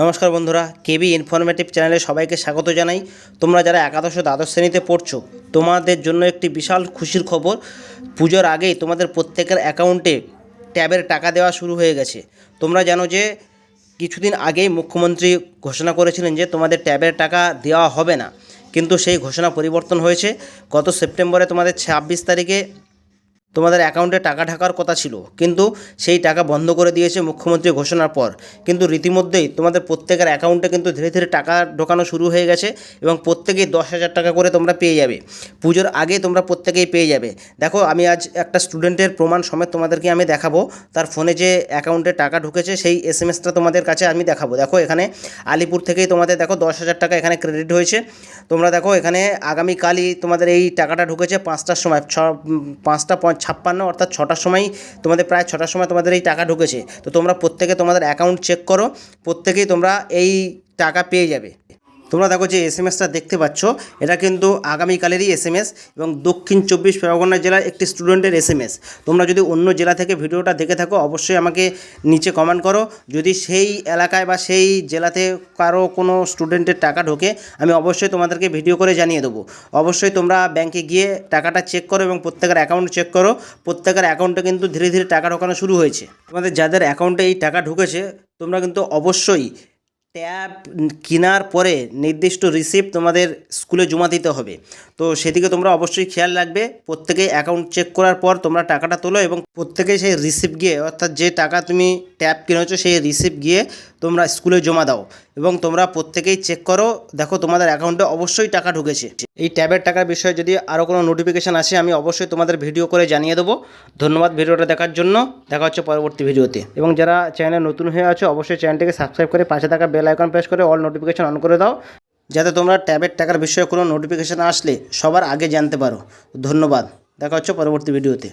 নমস্কার বন্ধুরা, কেবি ইনফরমেটিভ চ্যানেলে সবাইকে স্বাগত জানাই। তোমরা যারা একাদশ দ্বাদশ শ্রেণীতে পড়ছো, তোমাদের জন্য একটি বিশাল খুশির খবর। পুজোর আগেই তোমাদের প্রত্যেকের অ্যাকাউন্টে ট্যাবের টাকা দেওয়া শুরু হয়ে গেছে। তোমরা জানো যে, কিছুদিন আগেই মুখ্যমন্ত্রী ঘোষণা করেছিলেন যে, তোমাদের ট্যাবের টাকা দেওয়া হবে না। কিন্তু সেই ঘোষণা পরিবর্তন হয়েছে। গত সেপ্টেম্বরে তোমাদের ছাব্বিশ তারিখে তোমাদের অ্যাকাউন্টে টাকা ঢাকার কথা ছিল, কিন্তু সেই টাকা বন্ধ করে দিয়েছে মুখ্যমন্ত্রী ঘোষণার পর। কিন্তু রীতিমধ্যেই তোমাদের প্রত্যেকের অ্যাকাউন্টে কিন্তু ধীরে ধীরে টাকা ঢোকানো শুরু হয়ে গেছে এবং প্রত্যেকেই দশ হাজার টাকা করে তোমরা পেয়ে যাবে। পুজোর আগে তোমরা প্রত্যেকেই পেয়ে যাবে। দেখো, আমি আজ একটা স্টুডেন্টের প্রমাণ সমেত তোমাদেরকে আমি দেখাবো। তার ফোনে যে অ্যাকাউন্টে টাকা ঢুকেছে, সেই এস এম এসটা তোমাদের কাছে আমি দেখাবো। দেখো, এখানে আলিপুর থেকেই তোমাদের, দেখো, দশ হাজার টাকা এখানে ক্রেডিট হয়েছে। তোমরা দেখো, এখানে আগামীকালই তোমাদের এই টাকাটা ঢুকেছে পাঁচটার সময়, ছ, পাঁচটা ছাপ্পান্ন অর্থাৎ ছটার সময় তোমাদের প্রায় ছটার সময় তোমাদের এই টাকা ঢুকেছে। তো তোমরা প্রত্যেকে তোমাদের অ্যাকাউন্ট চেক করো, প্রত্যেকেই তোমরা এই টাকা পেয়ে যাবে। তোমরা দেখো যে এস এম এসটা দেখতে পাচ্ছ, এটা কিন্তু আগামীকালেরই এস এম এস এবং দক্ষিণ চব্বিশ পরগনা জেলার একটি স্টুডেন্টের এস এম এস তোমরা যদি অন্য জেলা থেকে ভিডিওটা দেখে থাকো, অবশ্যই আমাকে নিচে কমেন্ট করো। যদি সেই এলাকায় বা সেই জেলাতে কারও কোনো স্টুডেন্টের টাকা ঢোকে, আমি অবশ্যই তোমাদেরকে ভিডিও করে জানিয়ে দেবো। অবশ্যই তোমরা ব্যাংকে গিয়ে টাকাটা চেক করো এবং প্রত্যেকের অ্যাকাউন্ট চেক করো। প্রত্যেকের অ্যাকাউন্টে কিন্তু ধীরে ধীরে টাকা ঢোকানো শুরু হয়েছে। তোমাদের যাদের অ্যাকাউন্টে এই টাকা ঢুকেছে, তোমরা কিন্তু অবশ্যই ট্যাব কেনার পরে নির্দিষ্ট রিসিপ্ট তোমাদের স্কুলে জমা দিতে হবে। তো সেদিকে তোমরা অবশ্যই খেয়াল রাখবে। প্রত্যেকেই অ্যাকাউন্ট চেক করার পর তোমরা টাকাটা তোলো এবং প্রত্যেকেই সেই রিসিপ্ট গিয়ে, অর্থাৎ যে টাকা তুমি ট্যাব কিনেছো, সেই রিসিপ্ট গিয়ে তোমরা স্কুলে জমা দাও এবং তোমরা প্রত্যেকেই চেক করো। দেখো তোমাদের অ্যাকাউন্টে অবশ্যই টাকা ঢুকেছে। এই ট্যাবের টাকার বিষয়ে যদি আরও কোনো নোটিফিকেশান আসে, আমি অবশ্যই তোমাদের ভিডিও করে জানিয়ে দেবো। ধন্যবাদ ভিডিওটা দেখার জন্য। দেখা হচ্ছে পরবর্তী ভিডিওতে এবং যারা চ্যানেলে নতুন হয়ে আছো, অবশ্যই চ্যানেলটিকে সাবস্ক্রাইব করে পাশে থাকা বেল আইকন প্রেস করে অল নোটিফিকেশান অন করে দাও। যাতে তোমরা ট্যাবের টাকার বিষয়ে কোনো নোটিফিকেশান আসলে সবার আগে জানতে পারো। ধন্যবাদ। দেখা হচ্ছে পরবর্তী ভিডিওতে